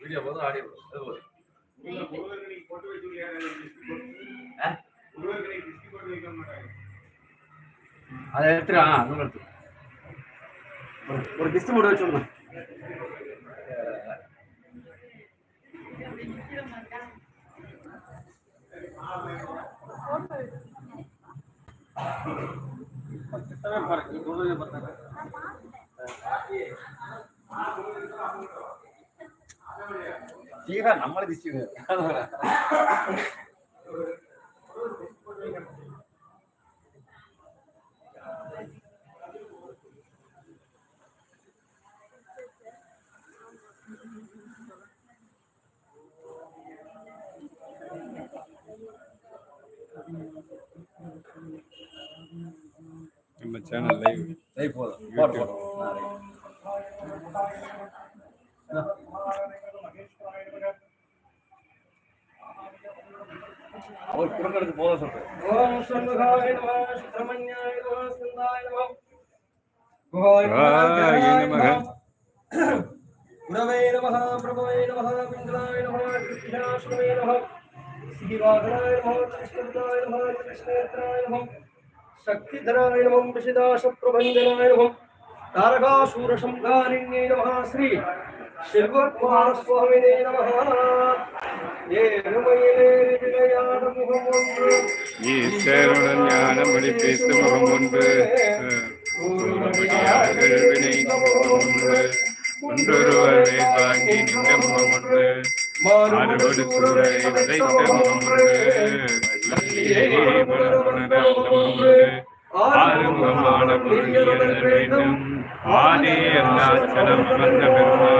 Video போதும் audio போதும் அது போதும்? அதை எடுத்துரு ஆ நூறு எடுத்துரு. ஒரு- கிஸ்ட் மட்டும் வச்சு விடுங்க தீரா நம்மளே திச்சு நம்ம சேனல் லைவ் லைவ் போதும். போட்டு அவர் குடும்பத்துக்கு போதும் சொல்றேன். ஓம் சண்முகாய நம சுப்பிரமணியாய நம ஸ்கந்தாய நம. குஹாய நமக. குரவே நம பிரபவே நம பிங்களாய நம கிருஷ்ணாஷ்டமே நம. ஸ்ரீவாகனாய நம கிருஷ்ணாய நம கிருஷ்ணேத்ராய நம. சக்திதராய நம விஷிதாச பிரபஞ்சனாய நம. தாரகாசூரசம்ஹாரிண்யே நம ஸ்ரீ சில்வகுமாரஸ்வாமினே நம ஏழுமையிலே முகம் ஒன்று. ஈஸ்வருடன் ஞானமொழி பேசு முகம் ஒன்று. கூறும்படியார்கள் வினை நின்ற முகம் ஒன்று. மாறுபடு சூழலை விதைத்த முகம் ஒன்று. ஆறுமுகமான வேண்டும். ஆதி அருணாச்சலம் வந்த பெருமாளே.